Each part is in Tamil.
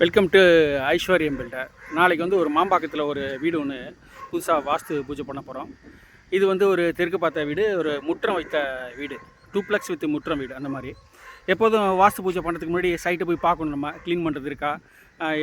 வெல்கம் டு ஐஸ்வர்யம் பில்டர் நாளைக்கு வந்து ஒரு மாம்பாக்கத்தில் ஒரு வீடு ஒன்று புதுசாக வாஸ்து பூஜை பண்ண போகிறோம் இது வந்து ஒரு தெற்கு பார்த்த வீடு ஒரு முற்றம் வைத்த வீடு. டூப்ளெக்ஸ் வித் முற்றம் வீடு அந்த மாதிரி. எப்போதும் வாஸ்து பூஜை பண்ணுறதுக்கு முன்னாடி சைட்டை போய் பார்க்கணும் நம்ம. க்ளீன் பண்ணுறது இருக்கா?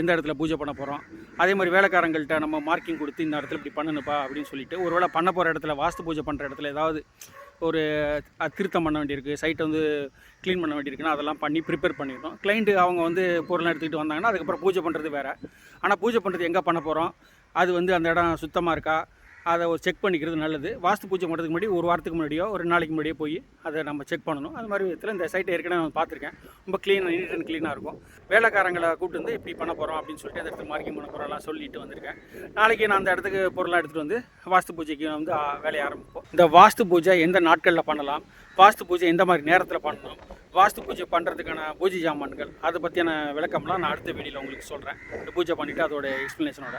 எந்த இடத்துல பூஜை பண்ண போகிறோம் அதே மாதிரி வேலைக்காரங்கள்ட்ட நம்ம மார்க்கிங் கொடுத்து இந்த இடத்துல இப்படி பண்ணணுப்பா அப்படின்னு சொல்லிட்டு ஒருவேளை பண்ண போகிற இடத்துல வாஸ்து பூஜை பண்ணுற இடத்துல ஏதாவது ஒரு திருத்தம் பண்ண வேண்டியிருக்கு சைட்டை வந்து க்ளீன் பண்ண வேண்டியிருக்குன்னா அதெல்லாம் பண்ணி ப்ரிப்பேர் பண்ணிடணும். கிளைண்ட்டு அவங்க வந்து பொருளை எடுத்துக்கிட்டு வந்தாங்கன்னா அதுக்கப்புறம் பூஜை பண்ணுறது வேறு. ஆனால் பூஜை பண்ணுறது எங்கே பண்ண போகிறோம் அது வந்து அந்த இடம் சுத்தமாக இருக்கா? அதை ஒரு செக் பண்ணிக்கிறது நல்லது. வாஸ்து பூஜை பண்ணுறதுக்கு முன்னாடி ஒரு வாரத்துக்கு முன்னாடியோ ஒரு நாளைக்கு முன்னாடியோ போய் அதை நம்ம செக் பண்ணணும். அது மாதிரி விதத்தில் இந்த சைட்டை ஏற்கனவே நான் பார்த்துருக்கேன். ரொம்ப க்ளீன் நீட் அண்ட் க்ளீனாக இருக்கும். வேலைக்காரங்களை கூப்பிட்டு வந்து இப்படி பண்ண போகிறோம் அப்படின்னு சொல்லிட்டு அந்த இடத்துல மார்க்கிங் பண்ண போகிறோம்லாம் சொல்லிட்டு வந்திருக்கேன். நாளைக்கு நான் அந்த இடத்துக்கு பொருளாக எடுத்துகிட்டு வந்து வாஸ்து பூஜைக்கு வந்து வேலையை ஆரம்பிப்போம். இந்த வாஸ்து பூஜை எந்த நாட்களில் பண்ணலாம்? வாஸ்து பூஜை எந்த மாதிரி நேரத்தில் பண்ணணும்? வாஸ்து பூஜை பண்ணுறதுக்கான பூஜை ஜாமான்கள் அதை பற்றியான விளக்கம்லாம் நான் அடுத்த வீடியோவில் உங்களுக்கு சொல்கிறேன் இந்த பூஜை பண்ணிவிட்டு அதோட எக்ஸ்ப்ளனேஷனோட